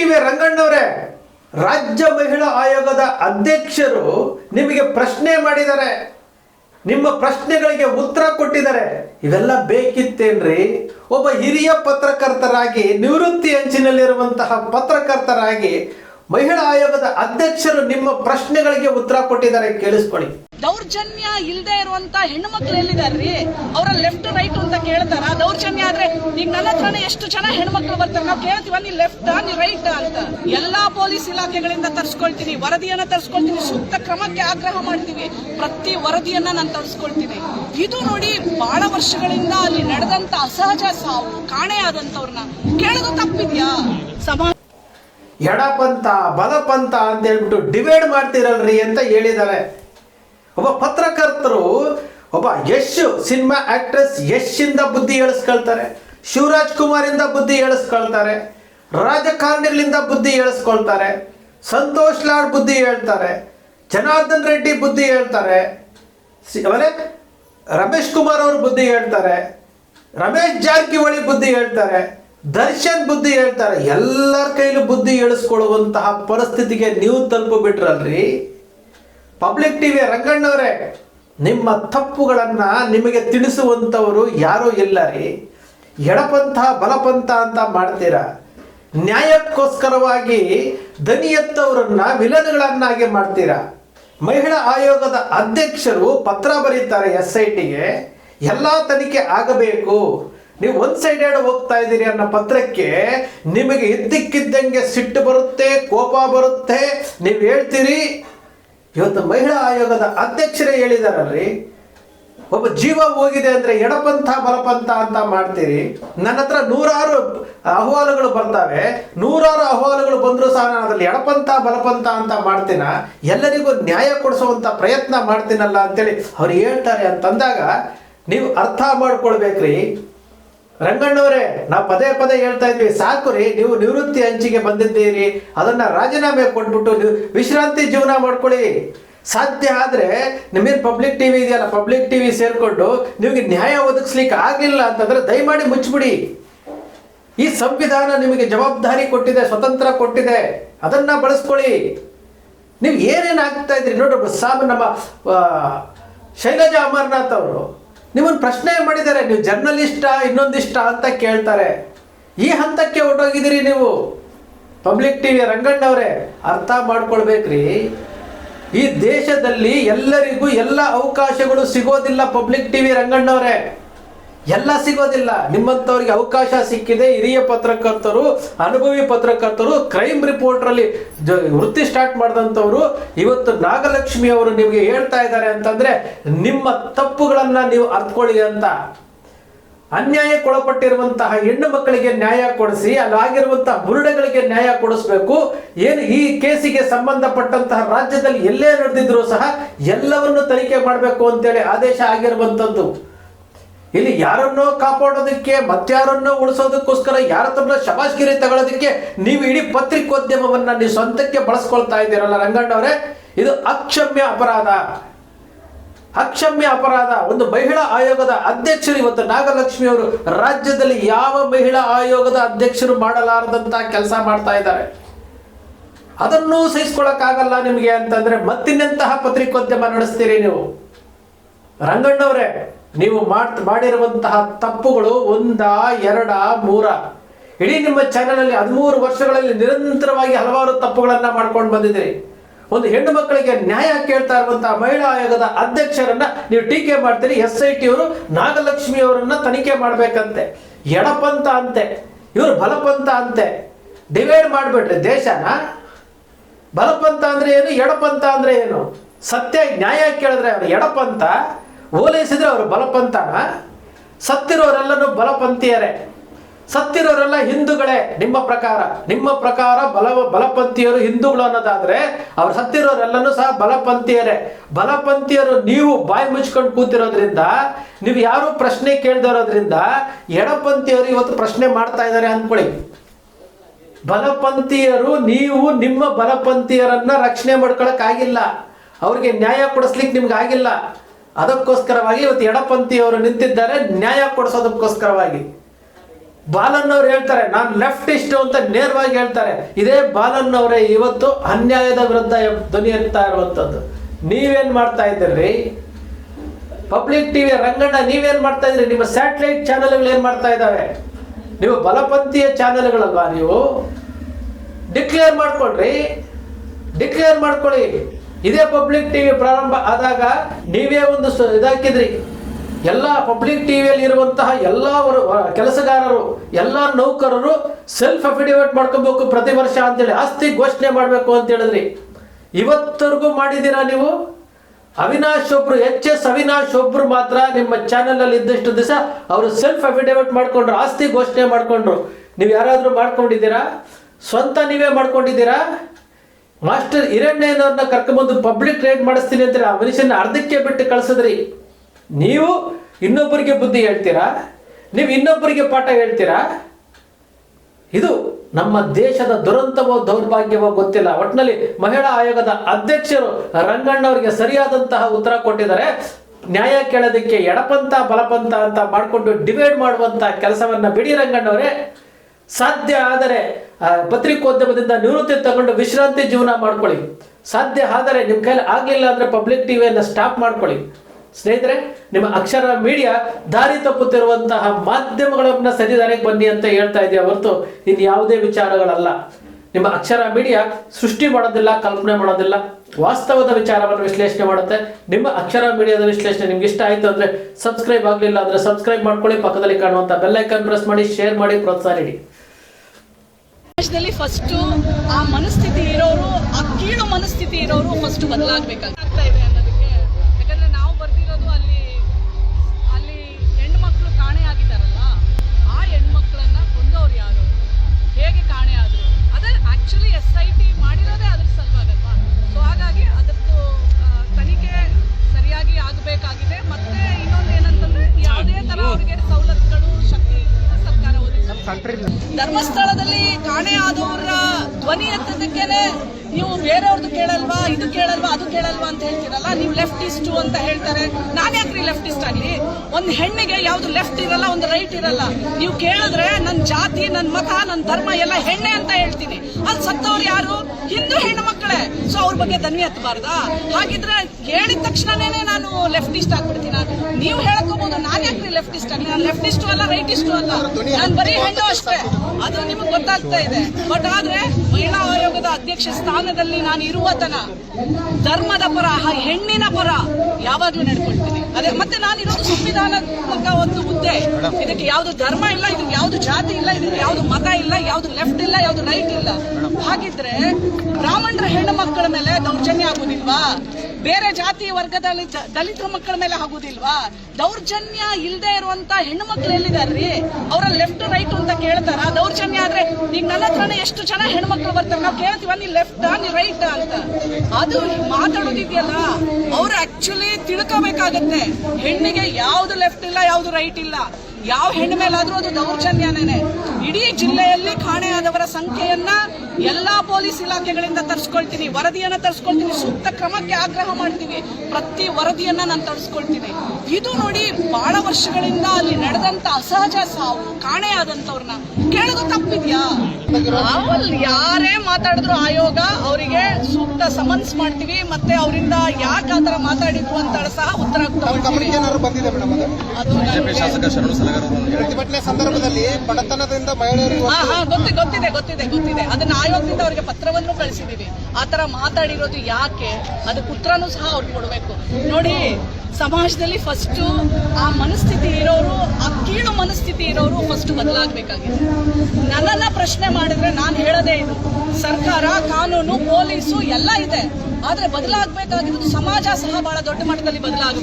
TV ರಂಗಣ್ಣವರೇ, ರಾಜ್ಯ ಮಹಿಳಾ ಆಯೋಗದ ಅಧ್ಯಕ್ಷರು ನಿಮಗೆ ಪ್ರಶ್ನೆ ಮಾಡಿದ್ದಾರೆ. ನಿಮ್ಮ ಪ್ರಶ್ನೆಗಳಿಗೆ ಉತ್ತರ ಕೊಟ್ಟಿದ್ದಾರೆ. ಇವೆಲ್ಲ ಬೇಕಿತ್ತೇನ್ರಿ? ಒಬ್ಬ ಹಿರಿಯ ಪತ್ರಕರ್ತರಾಗಿ, ನಿವೃತ್ತಿ ಅಂಚಿನಲ್ಲಿರುವಂತಹ ಪತ್ರಕರ್ತರಾಗಿ ಮಹಿಳಾ ಆಯೋಗದ ಅಧ್ಯಕ್ಷರು ನಿಮ್ಮ ಪ್ರಶ್ನೆಗಳಿಗೆ ಉತ್ತರ ಕೊಟ್ಟಿದ್ದಾರೆ. ಕೇಳಿಸ್ಕೊಳ್ಳಿ. ದೌರ್ಜನ್ಯ ಇಲ್ಲದೆ ಇರುವಂತ ಹೆಣ್ಣು ಮಕ್ಳು ಎಲ್ಲಿದಾರ್ರಿ? ಅವರ ಲೆಫ್ಟ್ ರೈಟ್ ಅಂತ ಕೇಳ್ತಾರ? ದೌರ್ಜನ್ಯ ಆದ್ರೆ ಈಗ ನನ್ನ ಹತ್ರನೇ ಎಷ್ಟು ಜನ ಹೆಣ್ಮಕ್ಳು ಬರ್ತಾರೆ? ನಾವು ಕೇಳ್ತೀವ, ನೀ ಲೆಫ್ಟ್ ನೀ ರೈಟ್ ಅಂತ. ಎಲ್ಲಾ ಪೊಲೀಸ್ ಇಲಾಖೆಗಳಿಂದ ತರ್ಸ್ಕೊಳ್ತೀನಿ, ವರದಿಯನ್ನ ತರ್ಸ್ಕೊಳ್ತೀನಿ, ಸೂಕ್ತ ಕ್ರಮಕ್ಕೆ ಆಗ್ರಹ ಮಾಡ್ತೀವಿ. ಪ್ರತಿ ವರದಿಯನ್ನ ನಾನು ತರ್ಸ್ಕೊಳ್ತೀನಿ. ಇದು ನೋಡಿ ಬಹಳ ವರ್ಷಗಳಿಂದ ಅಲ್ಲಿ ನಡೆದಂತ ಅಸಹಜ ಸಾವು ಕಾಣೆಯಾದಂತವ್ರನ್ನ ಕೇಳೋದು ತಪ್ಪಿದ್ಯಾ? ಸಭಾ ಎಡಪಂತ ಬಲಪಂಥ ಅಂತ ಹೇಳ್ಬಿಟ್ಟು ಡಿವೈಡ್ ಮಾಡ್ತಿರಲ್ರಿ ಅಂತ ಹೇಳಿದ್ದಾರೆ. ಒಬ್ಬ ಪತ್ರಕರ್ತರು, ಒಬ್ಬ ಯಶ್ ಸಿನಿಮಾ ಆಕ್ಟ್ರೆಸ್ ಯಶ್ ಇಂದ ಬುದ್ಧಿ ಹೇಳಿಸ್ಕೊಳ್ತಾರೆ, ಶಿವರಾಜ್ ಕುಮಾರ್ ಇಂದ ಬುದ್ಧಿ ಹೇಳಿಸ್ಕೊಳ್ತಾರೆ, ರಾಜಕಾರಣಿಗಳಿಂದ ಬುದ್ಧಿ ಹೇಳಿಸ್ಕೊಳ್ತಾರೆ, ಸಂತೋಷ್ ಲಾಡ್ ಬುದ್ಧಿ ಹೇಳ್ತಾರೆ, ಜನಾರ್ದನ್ ರೆಡ್ಡಿ ಬುದ್ಧಿ ಹೇಳ್ತಾರೆ ರಮೇಶ್ ಕುಮಾರ್ ಅವರು ಬುದ್ಧಿ ಹೇಳ್ತಾರೆ, ರಮೇಶ್ ಜಾರಕಿಹೊಳಿ ಬುದ್ಧಿ ಹೇಳ್ತಾರೆ, ದರ್ಶನ್ ಬುದ್ಧಿ ಹೇಳ್ತಾರೆ, ಎಲ್ಲರ ಕೈಲೂ ಬುದ್ಧಿ ಹೇಳಿಸ್ಕೊಳ್ಳುವಂತಹ ಪರಿಸ್ಥಿತಿಗೆ ನೀವು ತಲುಪಿಬಿಟ್ರಲ್ರಿ? ಪಬ್ಲಿಕ್ ಟಿವಿ ರಂಗಣ್ಣವರೇ, ನಿಮ್ಮ ತಪ್ಪುಗಳನ್ನ ನಿಮಗೆ ತಿಳಿಸುವಂಥವರು ಯಾರೂ ಇಲ್ಲ ರೀ. ಎಡಪಂಥ, ಬಲಪಂಥ ಅಂತ ಮಾಡ್ತೀರಾ? ನ್ಯಾಯಕ್ಕೋಸ್ಕರವಾಗಿ ದನಿ ಎತ್ತವರನ್ನ ವಿಲನ್ಗಳನ್ನಾಗಿ ಮಾಡ್ತೀರಾ? ಮಹಿಳಾ ಆಯೋಗದ ಅಧ್ಯಕ್ಷರು ಪತ್ರ ಬರೀತಾರೆ ಎಸ್ ಐ ಟಿಗೆ ಎಲ್ಲ ತನಿಖೆ ಆಗಬೇಕು. ನೀವು ಒನ್ ಸೈಡೆಡ್ ಹೋಗ್ತಾ ಇದ್ದೀರಿ ಅನ್ನೋ ಪತ್ರಕ್ಕೆ ನಿಮಗೆ ಇದ್ದಕ್ಕಿದ್ದಂಗೆ ಸಿಟ್ಟು ಬರುತ್ತೆ, ಕೋಪ ಬರುತ್ತೆ. ನೀವು ಹೇಳ್ತೀರಿ ಇವತ್ತು ಮಹಿಳಾ ಆಯೋಗದ ಅಧ್ಯಕ್ಷರೇ ಹೇಳಿದಾರಲ್ರಿ, ಒಬ್ಬ ಜೀವ ಹೋಗಿದೆ ಅಂದ್ರೆ ಎಡಪಂಥ ಬಲಪಂಥ ಅಂತ ಮಾಡ್ತೀರಿ. ನನ್ನ ಹತ್ರ ನೂರಾರು ಅಹವಾಲುಗಳು ಬರ್ತವೆ. ನೂರಾರು ಅಹವಾಲುಗಳು ಬಂದರೂ ಸಹ ನಾನು ಅದರಲ್ಲಿ ಎಡಪಂಥ ಬಲಪಂಥ ಅಂತ ಮಾಡ್ತೀನ? ಎಲ್ಲರಿಗೂ ನ್ಯಾಯ ಕೊಡಿಸುವಂತ ಪ್ರಯತ್ನ ಮಾಡ್ತೀನಲ್ಲ ಅಂತೇಳಿ ಅವ್ರು ಹೇಳ್ತಾರೆ ಅಂತಂದಾಗ, ನೀವು ಅರ್ಥ ಮಾಡ್ಕೊಳ್ಬೇಕ್ರಿ. ರಂಗಣ್ಣವರೇ, ನಾವು ಪದೇ ಪದೇ ಹೇಳ್ತಾ ಇದ್ವಿ ಸಾಕು ರೀ ನೀವು ನಿವೃತ್ತಿ ಹಂಚಿಗೆ ಬಂದಿದ್ದೀರಿ, ಅದನ್ನ ರಾಜೀನಾಮೆ ಕೊಟ್ಬಿಟ್ಟು ವಿಶ್ರಾಂತಿ ಜೀವನ ಮಾಡ್ಕೊಳ್ಳಿ. ಸಾಧ್ಯ ಆದ್ರೆ ನಿಮ್ಮೇನು ಪಬ್ಲಿಕ್ ಟಿವಿ ಇದೆಯಲ್ಲ, ಪಬ್ಲಿಕ್ ಟಿವಿ ಸೇರ್ಕೊಂಡು ನಿಮಗೆ ನ್ಯಾಯ ಒದಗಿಸ್ಲಿಕ್ಕೆ ಆಗಲಿಲ್ಲ ಅಂತಂದ್ರೆ ದಯಮಾಡಿ ಮುಚ್ಚಿಬಿಡಿ. ಈ ಸಂವಿಧಾನ ನಿಮಗೆ ಜವಾಬ್ದಾರಿ ಕೊಟ್ಟಿದೆ, ಸ್ವತಂತ್ರ ಕೊಟ್ಟಿದೆ, ಅದನ್ನ ಬಳಸ್ಕೊಳ್ಳಿ. ನೀವು ಏನೇನು ಆಗ್ತಾ ಇದ್ರಿ ನೋಡ್ರಿ ಸಾಬ್ ನಮ್ಮ ಶೈಲಜಾ ಅಮರ್ನಾಥ್ ಅವರು. ನಿಮ್ಮನ್ನು ಪ್ರಶ್ನೆ ಮಾಡಿದ್ದಾರೆ, ನೀವು ಜರ್ನಲಿಸ್ಟ ಇನ್ನೊಂದಿಷ್ಟ ಅಂತ ಕೇಳ್ತಾರೆ. ಈ ಹಂತಕ್ಕೆ ಹೊರಟೋಗಿದ್ದೀರಿ ನೀವು. ಪಬ್ಲಿಕ್ ಟಿ ವಿ ರಂಗಣ್ಣವರೇ, ಅರ್ಥ ಮಾಡ್ಕೊಳ್ಬೇಕ್ರಿ. ಈ ದೇಶದಲ್ಲಿ ಎಲ್ಲರಿಗೂ ಎಲ್ಲ ಅವಕಾಶಗಳು ಸಿಗೋದಿಲ್ಲ ಪಬ್ಲಿಕ್ ಟಿ ವಿ ರಂಗಣ್ಣವರೇ. ಎಲ್ಲ ಸಿಗೋದಿಲ್ಲ. ನಿಮ್ಮಂಥವ್ರಿಗೆ ಅವಕಾಶ ಸಿಕ್ಕಿದೆ. ಹಿರಿಯ ಪತ್ರಕರ್ತರು, ಅನುಭವಿ ಪತ್ರಕರ್ತರು ಕ್ರೈಮ್ ರಿಪೋರ್ಟ್ರಲ್ಲಿ ವೃತ್ತಿ ಸ್ಟಾರ್ಟ್ ಮಾಡಿದಂಥವ್ರು, ಇವತ್ತು ನಾಗಲಕ್ಷ್ಮಿ ಅವರು ನಿಮಗೆ ಹೇಳ್ತಾ ಇದ್ದಾರೆ ಅಂತಂದ್ರೆ, ನಿಮ್ಮ ತಪ್ಪುಗಳನ್ನ ನೀವು ಅರ್ಥಕೊಳ್ಳಿ ಅಂತ. ಅನ್ಯಾಯಕ್ಕೊಳಪಟ್ಟಿರುವಂತಹ ಹೆಣ್ಣು ಮಕ್ಕಳಿಗೆ ನ್ಯಾಯ ಕೊಡಿಸಿ ಅಲ್ಲಾಗಿರುವಂತಹ ಬುರುಡೆಗಳಿಗೆ ನ್ಯಾಯ ಕೊಡಿಸ್ಬೇಕು. ಏನು ಈ ಕೇಸಿಗೆ ಸಂಬಂಧಪಟ್ಟಂತಹ ರಾಜ್ಯದಲ್ಲಿ ಎಲ್ಲೇ ನಡೆದಿದ್ರು ಸಹ ಎಲ್ಲವನ್ನು ತನಿಖೆ ಮಾಡಬೇಕು ಅಂತೇಳಿ ಆದೇಶ ಆಗಿರುವಂಥದ್ದು. ಇಲ್ಲಿ ಯಾರನ್ನೋ ಕಾಪಾಡೋದಕ್ಕೆ ಮತ್ತಾರನ್ನೋ ಉಳಿಸೋದಕ್ಕೋಸ್ಕರ ಯಾರ ತಮ್ಮ ಶಬಾಷ್ಗಿರಿ ತಗೊಳ್ಳೋದಕ್ಕೆ ನೀವು ಇಡೀ ಪತ್ರಿಕೋದ್ಯಮವನ್ನ ನೀವು ಸ್ವಂತಕ್ಕೆ ಬಳಸ್ಕೊಳ್ತಾ ಇದ್ದೀರಲ್ಲ ರಂಗಣ್ಣವರೇ ಇದು ಅಕ್ಷಮ್ಯ ಅಪರಾಧ. ಅಕ್ಷಮ್ಯ ಅಪರಾಧ. ಒಂದು ಮಹಿಳಾ ಆಯೋಗದ ಅಧ್ಯಕ್ಷರು ಇವತ್ತು ನಾಗಲಕ್ಷ್ಮಿ ಅವರು ರಾಜ್ಯದಲ್ಲಿ ಯಾವ ಮಹಿಳಾ ಆಯೋಗದ ಅಧ್ಯಕ್ಷರು ಮಾಡಲಾರದಂತ ಕೆಲಸ ಮಾಡ್ತಾ ಇದ್ದಾರೆ. ಅದನ್ನೂ ಸಹಿಸ್ಕೊಳಕ್ಕಾಗಲ್ಲ ನಿಮಗೆ ಅಂತಂದ್ರೆ ಮತ್ತಿನ್ನೆಂತಹ ಪತ್ರಿಕೋದ್ಯಮ ನಡೆಸ್ತೀರಿ ನೀವು? ರಂಗಣ್ಣವರೇ ನೀವು ಮಾಡ್, ಮಾಡಿರುವಂತಹ ತಪ್ಪುಗಳು ಒಂದ, ಎರಡ, ಮೂರ? ಇಡೀ ನಿಮ್ಮ ಚಾನೆಲ್ ಅಲ್ಲಿ ಹದಿಮೂರು ವರ್ಷಗಳಲ್ಲಿ ನಿರಂತರವಾಗಿ ಹಲವಾರು ತಪ್ಪುಗಳನ್ನ ಮಾಡ್ಕೊಂಡು ಬಂದಿದ್ದೀರಿ. ಒಂದು ಹೆಣ್ಣು ಮಕ್ಕಳಿಗೆ ನ್ಯಾಯ ಕೇಳ್ತಾ ಇರುವಂತಹ ಮಹಿಳಾ ಆಯೋಗದ ಅಧ್ಯಕ್ಷರನ್ನ ನೀವು ಟೀಕೆ ಮಾಡ್ತೀರಿ. ಎಸ್ ಐ ಟಿ ಅವರು ನಾಗಲಕ್ಷ್ಮಿ ಅವರನ್ನ ತನಿಖೆ ಮಾಡ್ಬೇಕಂತೆ. ಎಡಪಂಥ ಅಂತೆ. ಇವರು ಬಲಪಂಥ ಅಂತೆ. ಡಿವೈಡ್ ಮಾಡ್ಬಿಟ್ರಿ ದೇಶನ. ಬಲಪಂಥ ಅಂದ್ರೆ ಏನು? ಎಡಪಂಥ ಅಂದ್ರೆ ಏನು? ಸತ್ಯ, ನ್ಯಾಯ ಕೇಳಿದ್ರೆ ಅವರು ಎಡಪಂಥ ಓಲೈಸಿದ್ರೆ ಅವರು ಬಲಪಂಥನ. ಸತ್ತಿರೋರೆಲ್ಲನೂ ಬಲಪಂಥೀಯರೇ. ಸತ್ತಿರೋರೆಲ್ಲ ಹಿಂದೂಗಳೇ, ನಿಮ್ಮ ಪ್ರಕಾರ. ನಿಮ್ಮ ಪ್ರಕಾರ ಬಲ, ಬಲಪಂಥೀಯರು ಹಿಂದೂಗಳು ಅನ್ನೋದಾದ್ರೆ ಅವ್ರು ಸತ್ತಿರೋರೆಲ್ಲನೂ ಸಹ ಬಲಪಂಥೀಯರೇ. ಬಲಪಂಥೀಯರು ನೀವು ಬಾಯಿ ಮುಚ್ಕೊಂಡು ಕೂತಿರೋದ್ರಿಂದ, ನೀವು ಯಾರು ಪ್ರಶ್ನೆ ಕೇಳ್ದಿರೋದ್ರಿಂದ ಎಡಪಂಥೀಯರು ಇವತ್ತು ಪ್ರಶ್ನೆ ಮಾಡ್ತಾ ಇದ್ದಾರೆ ಅಂದ್ಕೊಳ್ಳಿ. ಬಲಪಂಥೀಯರು ನೀವು ನಿಮ್ಮ ಬಲಪಂಥೀಯರನ್ನ ರಕ್ಷಣೆ ಮಾಡ್ಕೊಳಕ್ ಆಗಿಲ್ಲ ಅವ್ರಿಗೆ ನ್ಯಾಯ ಕೊಡಿಸ್ಲಿಕ್ಕೆ ನಿಮ್ಗೆ ಆಗಿಲ್ಲ. ಅದಕ್ಕೋಸ್ಕರವಾಗಿ ಇವತ್ತು ಎಡಪಂಥೀಯವರು ನಿಂತಿದ್ದಾರೆ, ನ್ಯಾಯ ಕೊಡಿಸೋದಕ್ಕೋಸ್ಕರವಾಗಿ. ಬಾಲನ್ ಅವ್ರು ಹೇಳ್ತಾರೆ, ನಾನು ಲೆಫ್ಟ್ ಇಷ್ಟು ಅಂತ ನೇರವಾಗಿ ಹೇಳ್ತಾರೆ. ಇದೇ ಬಾಲನ್ ಅವರೇ ಇವತ್ತು ಅನ್ಯಾಯದ ವಿರುದ್ಧ ಧ್ವನಿ ಎತ್ತಾ ಇರುವಂಥದ್ದು. ನೀವೇನ್ ಮಾಡ್ತಾ ಇದ್ದೀರಿ? ಪಬ್ಲಿಕ್ ಟಿವಿ ರಂಗಣ್ಣ, ನೀವೇನ್ ಮಾಡ್ತಾ ಇದ್ರಿ ನಿಮ್ಮ ಸ್ಯಾಟಲೈಟ್ ಚಾನೆಲ್ಗಳು ಏನ್ ಮಾಡ್ತಾ ಇದ್ದಾವೆ? ನೀವು ಬಲಪಂಥೀಯ ಚಾನೆಲ್ಗಳಲ್ವಾ ನೀವು? ಡಿಕ್ಲೇರ್ ಮಾಡ್ಕೊಳ್ರಿ. ಡಿಕ್ಲೇರ್ ಮಾಡ್ಕೊಳ್ಳಿ. ಇದೇ ಪಬ್ಲಿಕ್ ಟಿವಿ ಪ್ರಾರಂಭ ಆದಾಗ ನೀವೇ ಒಂದು ಇದಾಕಿದ್ರಿ. ಎಲ್ಲ ಪಬ್ಲಿಕ್ ಟಿವಿಯಲ್ಲಿ ಇರುವಂತಹ ಎಲ್ಲ ಕೆಲಸಗಾರರು, ಎಲ್ಲ ನೌಕರರು ಸೆಲ್ಫ್ ಅಫಿಡೇವಿಟ್ ಮಾಡ್ಕೋಬೇಕು ಪ್ರತಿ ವರ್ಷ ಅಂತೇಳಿ ಆಸ್ತಿ ಘೋಷಣೆ ಮಾಡಬೇಕು ಅಂತ ಹೇಳಿದ್ರಿ. ಇವತ್ತರೆಗೂ ಮಾಡಿದ್ದೀರಾ ನೀವು? ಅವಿನಾಶ್ ಒಬ್ರು, ಎಚ್ ಎಸ್ ಅವಿನಾಶ್ ಒಬ್ರು ಮಾತ್ರ ನಿಮ್ಮ ಚಾನೆಲ್ ಅಲ್ಲಿ ಇದ್ದಷ್ಟು ದಿವಸ ಅವರು ಸೆಲ್ಫ್ ಅಫಿಡೇವಿಟ್ ಮಾಡ್ಕೊಂಡ್ರು, ಆಸ್ತಿ ಘೋಷಣೆ ಮಾಡ್ಕೊಂಡ್ರು. ನೀವು ಯಾರಾದರೂ ಮಾಡ್ಕೊಂಡಿದ್ದೀರಾ? ಸ್ವಂತ ನೀವೇ ಮಾಡ್ಕೊಂಡಿದ್ದೀರಾ? ಮಾಸ್ಟರ್ ಹಿರಣ್ಣಯ್ಯನವ್ರನ್ನ ಕರ್ಕೊಂಡ್ಬಂದು ಪಬ್ಲಿಕ್ ಟ್ರೇಡ್ ಮಾಡಿಸ್ತೀನಿ ಅಂತಾರೆ ಆ ಮನುಷ್ಯನ ಅರ್ಧಕ್ಕೆ ಬಿಟ್ಟು ಕಳಿಸಿದ್ರಿ. ನೀವು ಇನ್ನೊಬ್ಬರಿಗೆ ಬುದ್ಧಿ ಹೇಳ್ತೀರಾ? ನೀವು ಇನ್ನೊಬ್ಬರಿಗೆ ಪಾಠ ಹೇಳ್ತೀರಾ? ಇದು ನಮ್ಮ ದೇಶದ ದುರಂತವೋ ದೌರ್ಭಾಗ್ಯವೋ ಗೊತ್ತಿಲ್ಲ. ಒಟ್ಟಿನಲ್ಲಿ ಮಹಿಳಾ ಆಯೋಗದ ಅಧ್ಯಕ್ಷರು ರಂಗಣ್ಣವರಿಗೆ ಸರಿಯಾದಂತಹ ಉತ್ತರ ಕೊಟ್ಟಿದ್ದಾರೆ. ನ್ಯಾಯ ಕೇಳೋದಕ್ಕೆ ಎಡಪಂಥ, ಬಲಪಂಥ ಅಂತ ಮಾಡಿಕೊಂಡು ಡಿವೈಡ್ ಮಾಡುವಂತಹ ಕೆಲಸವನ್ನ ಬಿಡಿ ರಂಗಣ್ಣವರೇ. ಸಾಧ್ಯ ಆದರೆ ಪತ್ರಿಕೋದ್ಯಮದಿಂದ ನಿವೃತ್ತಿ ತಗೊಂಡು ವಿಶ್ರಾಂತಿ ಜೀವನ ಮಾಡ್ಕೊಳ್ಳಿ. ಸಾಧ್ಯ ಆದರೆ ನಿಮ್ಮ ಕೈಲಿ ಆಗ್ಲಿಲ್ಲ ಅಂದ್ರೆ ಪಬ್ಲಿಕ್ ಟಿವಿಯನ್ನು ಸ್ಟಾಪ್ ಮಾಡ್ಕೊಳ್ಳಿ. ಸ್ನೇಹಿತರೆ, ನಿಮ್ಮ ಅಕ್ಷರ ಮೀಡಿಯಾ ದಾರಿ ತಪ್ಪುತ್ತಿರುವಂತಹ ಮಾಧ್ಯಮಗಳನ್ನ ಸರಿದಾರಿಗೆ ಬನ್ನಿ ಅಂತ ಹೇಳ್ತಾ ಇದೆಯಾ ಹೊರತು ಇನ್ನು ಯಾವುದೇ ವಿಚಾರಗಳಲ್ಲ. ನಿಮ್ಮ ಅಕ್ಷರ ಮೀಡಿಯಾ ಸೃಷ್ಟಿ ಮಾಡೋದಿಲ್ಲ, ಕಲ್ಪನೆ ಮಾಡೋದಿಲ್ಲ, ವಾಸ್ತವದ ವಿಚಾರವನ್ನು ವಿಶ್ಲೇಷಣೆ ಮಾಡುತ್ತೆ. ನಿಮ್ಮ ಅಕ್ಷರ ಮೀಡಿಯಾದ ವಿಶ್ಲೇಷಣೆ ನಿಮ್ಗೆ ಇಷ್ಟ ಆಯ್ತು ಅಂದ್ರೆ ಸಬ್ಸ್ಕ್ರೈಬ್ ಆಗಲಿಲ್ಲ ಅಂದ್ರೆ ಸಬ್ಸ್ಕ್ರೈಬ್ ಮಾಡ್ಕೊಳ್ಳಿ. ಪಕ್ಕದಲ್ಲಿ ಕಾಣುವಂತ ಬೆಲ್ ಐಕಾನ್ ಪ್ರೆಸ್ ಮಾಡಿ, ಶೇರ್ ಮಾಡಿ, ಪ್ರೋತ್ಸಾಹ ನೀಡಿ. ದೇಶದಲ್ಲಿ ಫಸ್ಟು ಆ ಮನಸ್ಥಿತಿ ಇರೋರು ಆ ಕೀಳು ಮನಸ್ಥಿತಿ ಇರೋರು ಫಸ್ಟ್ ಬದಲಾಗಬೇಕಾಗ್ತಾ ಧ್ವನಿ ಎತ್ತದಕ್ಕೇನೆ ನೀವು ಬೇರೆಯವ್ರದ್ದು ಕೇಳಲ್ವಾ, ಇದು ಕೇಳಲ್ವಾ, ಅದು ಕೇಳಲ್ವಾ ಅಂತ ಹೇಳ್ತೀರಲ್ಲ, ನೀವು ಲೆಫ್ಟಿಸ್ಟು ಅಂತ ಹೇಳ್ತಾರೆ. ನಾನು ಯಾಕ್ರಿ ಲೆಫ್ಟ್ ಇಸ್ಟ್ ಆಗ್ಲಿ? ಒಂದು ಹೆಣ್ಣಿಗೆ ಯಾವುದು ಲೆಫ್ಟ್ ಇರಲ್ಲ, ಒಂದು ರೈಟ್ ಇರಲ್ಲ. ನೀವು ಕೇಳಿದ್ರೆ ನನ್ನ ಜಾತಿ ನನ್ನ ಮತ ನನ್ನ ಧರ್ಮ ಎಲ್ಲ ಹೆಣ್ಣೆ ಅಂತ ಹೇಳ್ತೀನಿ. ಅಲ್ಲಿ ಸತ್ತವ್ರು ಯಾರು? ಹಿಂದೂ ಹೆಣ್ಣು ಮಕ್ಕಳೇ. ಸೊ ಅವ್ರ ಬಗ್ಗೆ ದನ್ವಿ ಎತ್ತಬಾರ್ದಾ? ಹಾಗಿದ್ರೆ ಹೇಳಿದ ತಕ್ಷಣನೇ ನಾನು ಲೆಫ್ಟ್ ಇಸ್ಟ್ ಆಗ್ಬಿಡ್ತೀನಿ. ನೀವು ಹೇಳಕೋಬಹುದು ನಾನು ಯಾಕ್ರಿ ಲೆಫ್ಟಿಸ್ಟ್ ಅಲ್ಲ? ನಾನು ಲೆಫ್ಟ್ ಇಸ್ಟು ಅಲ್ಲ ರೈಟಿಸ್ಟು ಅಲ್ಲ? ನಾನು ಬರೀ ಹೆಣ್ಣು ಅಷ್ಟೇ. ಅದು ನಿಮಗೆ ಗೊತ್ತಾಗ್ತಾ ಇದೆ. ಬಟ್ ಆದ್ರೆ ಮಹಿಳಾ ಆಯೋಗದ ಅಧ್ಯಕ್ಷ ಸ್ಥಾನದಲ್ಲಿ ನಾನು ಇರುವ ತನ ಧರ್ಮದ ಪರ ಹೆಣ್ಣಿನ ಪರ ಯಾವಾಗ್ಲೂ ನಡ್ಕೊಳ್ತೀನಿ. ಅದೇ ಮತ್ತೆ ನಾನು ಇರೋದು ಸಂವಿಧಾನಾತ್ಮಕ ಒಂದು ಹುದ್ದೆ. ಇದಕ್ಕೆ ಯಾವ್ದು ಧರ್ಮ ಇಲ್ಲ, ಇದಕ್ಕೆ ಯಾವ್ದು ಜಾತಿ ಇಲ್ಲ, ಇದಕ್ಕೆ ಯಾವ್ದು ಮತ ಇಲ್ಲ, ಯಾವ್ದು ಲೆಫ್ಟ್ ಇಲ್ಲ, ಯಾವ್ದು ರೈಟ್ ಇಲ್ಲ. ಹಾಗಿದ್ರೆ ಬ್ರಾಹ್ಮಣರ ಹೆಣ್ಣು ಮಕ್ಕಳ ಮೇಲೆ ದೌರ್ಜನ್ಯ ಆಗುದಿಲ್ವಾ? ಬೇರೆ ಜಾತಿ ವರ್ಗದಲ್ಲಿ ದಲಿತರ ಮಕ್ಕಳ ಮೇಲೆ ಆಗುದಿಲ್ವಾ? ದೌರ್ಜನ್ಯ ಇಲ್ಲದೆ ಇರುವಂತ ಹೆಣ್ಣು ಮಕ್ಳು ಎಲ್ಲಿದಾರ್ರಿ? ಅವರ ಲೆಫ್ಟ್ ರೈಟ್ ಅಂತ ಕೇಳ್ತಾರ? ದೌರ್ಜನ್ಯ ಆದ್ರೆ ಈಗ ನನ್ನ ಹತ್ರನೇ ಎಷ್ಟು ಜನ ಹೆಣ್ಮಕ್ಳು ಬರ್ತಾರೆ? ನಾವು ಕೇಳ್ತೀವ ನೀ ಲೆಫ್ಟ್ ನೀ ರೈಟ್ ಅಂತ. ಅದು ಮಾತಾಡೋದಿದೆಯಲ್ಲ, ಅವ್ರು ಆಕ್ಚುಲಿ ತಿಳ್ಕೋಬೇಕಾಗತ್ತೆ. ಹೆಣ್ಣಿಗೆ ಯಾವ್ದು ಲೆಫ್ಟ್ ಇಲ್ಲ, ಯಾವ್ದು ರೈಟ್ ಇಲ್ಲ. ಯಾವ ಹೆಣ್ಣು ಮೇಲಾದ್ರೂ ಅದು ದೌರ್ಜನ್ಯನೇನೆ ಇಡೀ ಜಿಲ್ಲೆಯಲ್ಲಿ ಕಾಣೆಯಾದವರ ಸಂಖ್ಯೆಯನ್ನ ಎಲ್ಲಾ ಪೊಲೀಸ್ ಇಲಾಖೆಗಳಿಂದ ತರಿಸ್ಕೊಳ್ತೀನಿ ವರದಿಯನ್ನ ತರಿಸ್ಕೊಳ್ತೀನಿ ಸೂಕ್ತ ಕ್ರಮಕ್ಕೆ ಆಗ್ರಹ ಮಾಡ್ತೀವಿ ಪ್ರತಿ ವರದಿಯನ್ನ ನಾನು ತರಿಸ್ಕೊಳ್ತೀನಿ. ಇದು ನೋಡಿ ಬಹಳ ವರ್ಷಗಳಿಂದ ಅಲ್ಲಿ ನಡೆದಂತ ಅಸಹಜ ಸಾವು ಕಾಣೆಯಾದಂತವ್ರನ್ನ ಕೇಳೋದು ತಪ್ಪಿದ್ಯಾ? ನಾವಲ್ಲಿ ಯಾರೇ ಮಾತಾಡಿದ್ರು ಆಯೋಗ ಅವರಿಗೆ ಸೂಕ್ತ ಸಮನ್ಸ್ ಮಾಡ್ತೀವಿ ಮತ್ತೆ ಅವರಿಂದ ಯಾಕೆ ಆತರ ಮಾತಾಡಿದ್ರು ಅಂತ ಸಹ ಉತ್ತರ ಸಂದರ್ಭದಲ್ಲಿ ಬಡತನದಿಂದ ಮಹಿಳೆಯರಿಗೆ ಹಾ ಹಾ ಗೊತ್ತಿದೆ ಗೊತ್ತಿದೆ ಗೊತ್ತಿದೆ. ಅದನ್ನ ಆಯೋಗದಿಂದ ಅವರಿಗೆ ಪತ್ರವನ್ನು ಕಳಿಸಿದೀವಿ. ಆತರ ಮಾತಾಡಿರೋದು ಯಾಕೆ? ಅದಕ್ಕೆ ಉತ್ತರನೂ ಸಹ ಅವ್ರಿಗೆ ಕೊಡಬೇಕು. ನೋಡಿ, ಸಮಾಜದಲ್ಲಿ ಫಸ್ಟ್ ಆ ಮನಸ್ಥಿತಿ ಇರೋರು, ಆ ಕೀಳು ಮನಸ್ಥಿತಿ ಇರೋರು ಫಸ್ಟ್ ಬದಲಾಗಬೇಕಾಗಿದೆ. ನನ್ನನ್ನ ಪ್ರಶ್ನೆ ಮಾಡಿದ್ರೆ ನಾನು ಹೇಳದೇ ಇದು. ಸರ್ಕಾರ, ಕಾನೂನು, ಪೊಲೀಸು ಎಲ್ಲ ಇದೆ. ಆದ್ರೆ ಬದಲಾಗಬೇಕಾಗಿರೋದು ಸಮಾಜ ಸಹ ಬಹಳ ದೊಡ್ಡ ಮಟ್ಟದಲ್ಲಿ ಬದಲಾಗ